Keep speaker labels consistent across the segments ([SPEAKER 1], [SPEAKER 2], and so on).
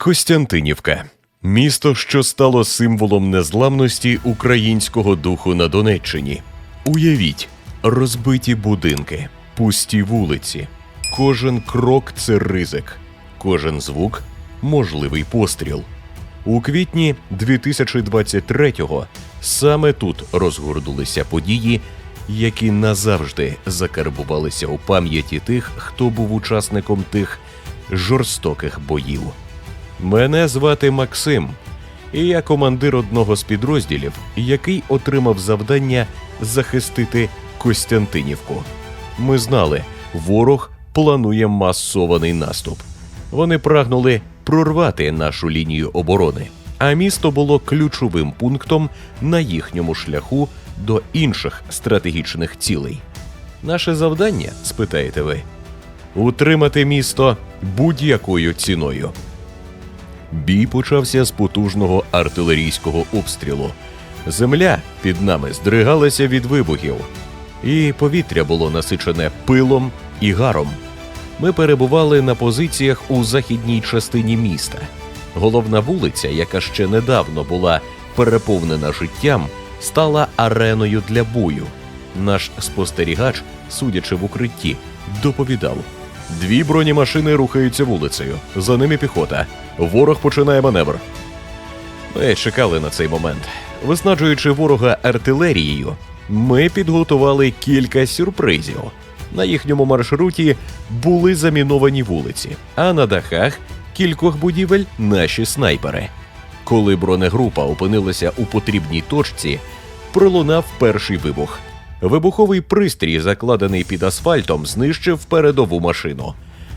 [SPEAKER 1] Костянтинівка місто, що стало символом незламності українського духу на Донеччині. Уявіть, розбиті будинки, пусті вулиці. Кожен крок це ризик, кожен звук можливий постріл. У квітні 2023-го саме тут розгорнулися події, які назавжди закарбувалися у пам'яті тих, хто був учасником тих жорстоких боїв. Мене звати Максим, і я командир одного з підрозділів, який отримав завдання захистити Костянтинівку. Ми знали, ворог планує масований наступ. Вони прагнули прорвати нашу лінію оборони, а місто було ключовим пунктом на їхньому шляху до інших стратегічних цілей. Наше завдання, спитаєте ви, утримати місто будь-якою ціною. Бій почався з потужного артилерійського обстрілу. Земля під нами здригалася від вибухів, і повітря було насичене пилом і гаром. Ми перебували на позиціях у західній частині міста. Головна вулиця, яка ще недавно була переповнена життям, стала ареною для бою. Наш спостерігач, судячи в укритті, доповідав: дві бронемашини рухаються вулицею, за ними піхота. Ворог починає маневр. Ми чекали на цей момент. Виснаджуючи ворога артилерією, ми підготували кілька сюрпризів. На їхньому маршруті були заміновані вулиці, а на дахах кількох будівель наші снайпери. Коли бронегрупа опинилася у потрібній точці, пролунав перший вибух. Вибуховий пристрій, закладений під асфальтом, знищив передову машину.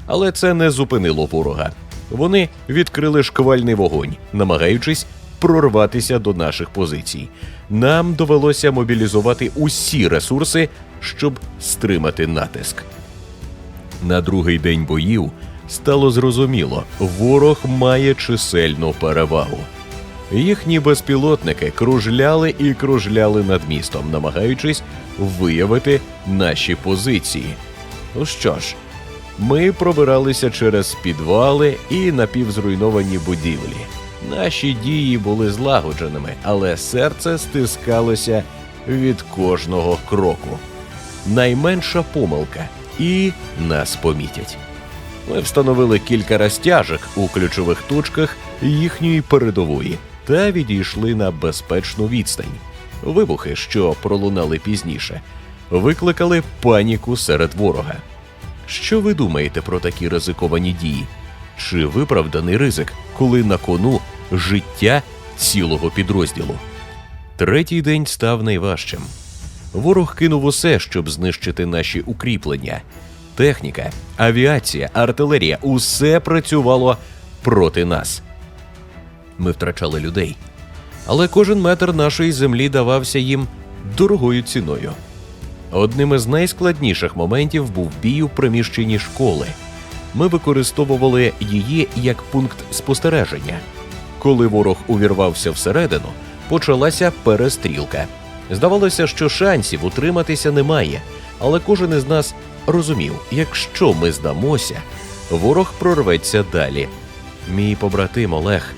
[SPEAKER 1] Але це не зупинило ворога. Вони відкрили шквальний вогонь, намагаючись прорватися до наших позицій. Нам довелося мобілізувати усі ресурси, щоб стримати натиск. На другий день боїв стало зрозуміло, ворог має чисельну перевагу. Їхні безпілотники кружляли і кружляли над містом, намагаючись виявити наші позиції. Ну що ж, ми пробиралися через підвали і напівзруйновані будівлі. Наші дії були злагодженими, але серце стискалося від кожного кроку. Найменша помилка, і нас помітять. Ми встановили кілька розтяжок у ключових точках їхньої передової та відійшли на безпечну відстань. Вибухи, що пролунали пізніше, викликали паніку серед ворога. Що ви думаєте про такі ризиковані дії? Чи виправданий ризик, коли на кону життя цілого підрозділу? Третій день став найважчим. Ворог кинув усе, щоб знищити наші укріплення. Техніка, авіація, артилерія усе працювало проти нас. Ми втрачали людей. Але кожен метр нашої землі давався їм дорогою ціною. Одним із найскладніших моментів був бій у приміщенні школи. Ми використовували її як пункт спостереження. Коли ворог увірвався всередину, почалася перестрілка. Здавалося, що шансів утриматися немає, але кожен із нас розумів, якщо ми здамося, ворог прорветься далі. Мій побратим Олег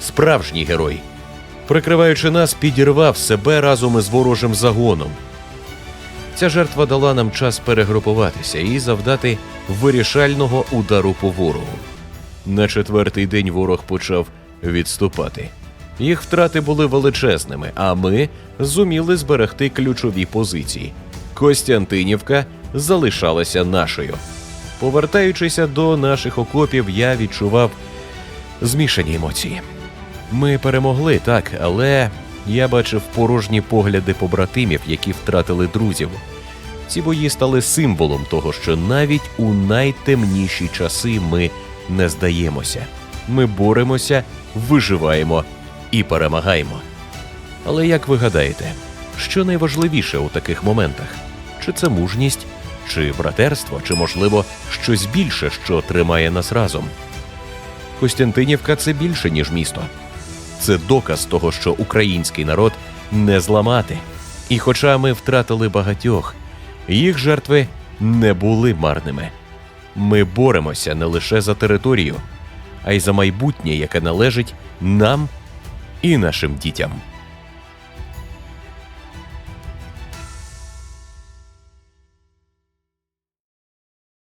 [SPEAKER 1] справжній герой. Прикриваючи нас, підірвав себе разом із ворожим загоном. Ця жертва дала нам час перегрупуватися і завдати вирішального удару по ворогу. На четвертий день ворог почав відступати. Їх втрати були величезними, а ми зуміли зберегти ключові позиції. Костянтинівка залишалася нашою. Повертаючися до наших окопів, я відчував змішані емоції. Ми перемогли, так, але я бачив порожні погляди побратимів, які втратили друзів. Ці бої стали символом того, що навіть у найтемніші часи ми не здаємося. Ми боремося, виживаємо і перемагаємо. Але як ви гадаєте, що найважливіше у таких моментах? Чи це мужність, чи братерство, чи, можливо, щось більше, що тримає нас разом? Костянтинівка це більше, ніж місто. Це доказ того, що український народ не зламати. І хоча ми втратили багатьох, їх жертви не були марними. Ми боремося не лише за територію, а й за майбутнє, яке належить нам і нашим дітям.